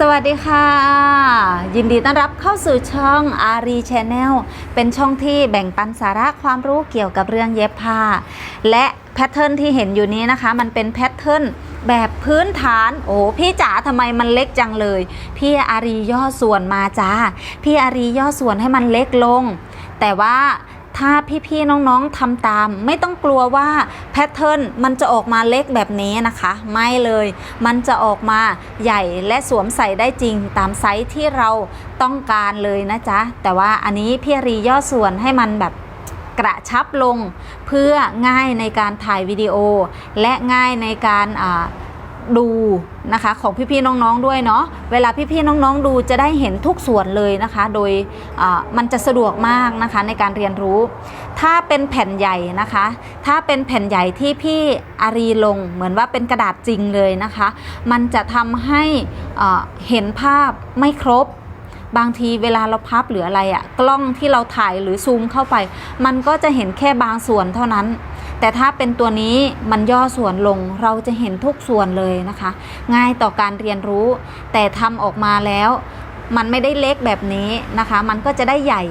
สวัสดีค่ะ ยินดีต้อนรับเข้าสู่ช่องอารีชแนลเป็นช่องที่แบ่งปันสาระความรู้เกี่ยวกับเรื่องเย็บผ้า และแพทเทิร์นที่เห็นอยู่นี้นะคะ มันเป็นแพทเทิร์นแบบพื้นฐาน โอ้พี่จ๋าทำไมมันเล็กจังเลย พี่อารีย่อส่วนมาจ้าพี่อารีย่อส่วนให้มันเล็กลง แต่ว่า ถ้าพี่ๆน้องๆทำตาม ไม่ต้องกลัวว่าแพทเทิร์นมันจะออกมาเล็กแบบนี้นะคะ ไม่เลย มันจะออกมาใหญ่และสวมใส่ได้จริงตามไซส์ที่เราต้องการเลยนะจ๊ะ แต่ว่าอันนี้พี่รีย่อส่วนให้มันแบบกระชับลง เพื่อง่ายในการถ่ายวิดีโอ และง่ายในการอ่า ดูนะคะของพี่ๆน้องๆด้วยเนาะเวลาพี่ๆน้องๆดูจะได้เห็นทุกส่วนเลยนะคะ โดยมันจะสะดวกมากนะคะในการเรียนรู้ ถ้าเป็นแผ่นใหญ่นะคะ ถ้าเป็นแผ่นใหญ่ที่พี่อารีลงเหมือนว่าเป็นกระดาษจริงเลยนะคะ มันจะทำให้เห็นภาพไม่ครบบางทีเวลาเราพับหรืออะไรอะกล้องที่เราถ่ายหรือซูมเข้าไป มันก็จะเห็นแค่บางส่วนเท่านั้น แต่ถ้าเป็นตัวนี้มันย่อส่วนลงเราจะเห็นทุกส่วนเลยนะคะ ง่ายต่อการเรียนรู้ แต่ทำออกมาแล้วมันไม่ได้เล็กแบบนี้นะคะ มันก็จะได้ใหญ่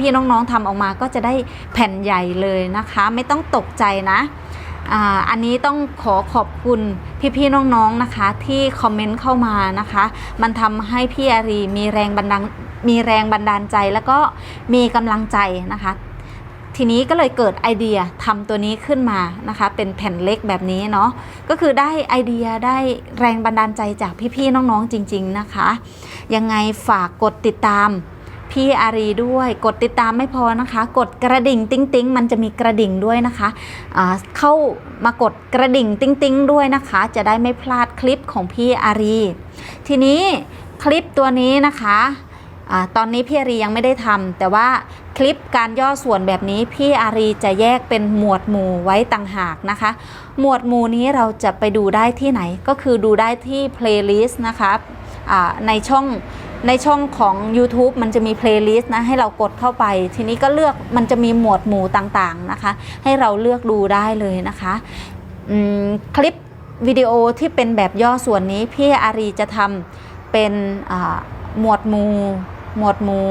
พี่ๆน้องๆทำออกมาก็จะได้แผ่นใหญ่เลยนะคะ ไม่ต้องตกใจนะอันนี้ต้องขอขอบคุณพี่ๆน้องๆนะคะ ที่คอมเมนต์เข้ามานะคะ มันทำให้พี่อารีมีแรงบันดาลมีแรงบันดาลใจแล้วก็มีกำลังใจนะคะ ทีนี้ก็เลยเกิดไอเดียทำตัวนี้ขึ้นมานะคะ เป็นแผ่นเล็กแบบนี้เนาะก็คือได้ไอเดียได้แรงบันดาลใจจากพี่ๆน้องๆจริง ๆนะคะ ยังไงฝากกดติดตามพี่อารีด้วยกดติดตามไม่พอนะคะ กดกระดิ่งติ๊งติ๊งมันจะมีกระดิ่งด้วยนะคะอ่าเข้ามากดกระดิ่งติ๊งติ๊งด้วยนะคะ จะได้ไม่พลาดคลิปของพี่อารี ทีนี้คลิปตัวนี้นะคะอาตอนนี้พี่อารียังไม่ได้ทำแต่ว่า คลิปการย่อส่วนแบบนี้พี่อารีจะแยกเป็นหมวดหมู่ไว้ต่างหากนะคะ หมวดหมู่นี้เราจะไปดูได้ที่ไหนก็คือดูได้ที่ playlist นะคะในช่องในช่องของ YouTube มันจะมี playlist นะให้เรากดเข้าไป ทีนี้ก็เลือกมันจะมีหมวดหมู่ต่างๆนะคะ ให้เราเลือกดูได้เลยนะคะคลิปวิดีโอที่เป็นแบบย่อส่วนนี้พี่อารีจะทำเป็นหมวดหมู่หมวดหมู่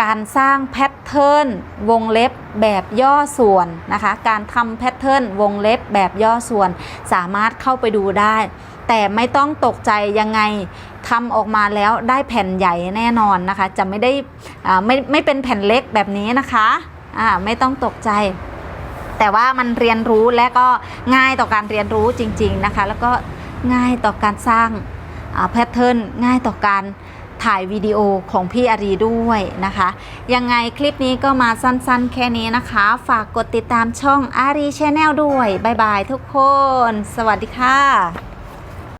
การสร้างแพทเทิร์นวงเล็บแบบย่อส่วนนะคะ การทำแพทเทิร์นวงเล็บแบบย่อส่วน สามารถเข้าไปดูได้ แต่ไม่ต้องตกใจยังไงทำออกมาแล้วได้แผ่นใหญ่แน่นอนนะคะ จะไม่ได้อ่าไม่ไม่เป็นแผ่นเล็กแบบนี้นะคะอ่าไม่ต้องตกใจ แต่ว่ามันเรียนรู้และก็ง่ายต่อการเรียนรู้จริง ๆนะคะ แล้วก็ง่ายต่อการสร้างแพทเทิร์นง่ายต่อการ ถ่ายวิดีโอของพี่อารีด้วยนะคะ ยังไงคลิปนี้ก็มาสั้นๆแค่นี้นะคะ ฝากกดติดตามช่องอารีชแนลด้วย บ๊ายบายทุกคน สวัสดีค่ะ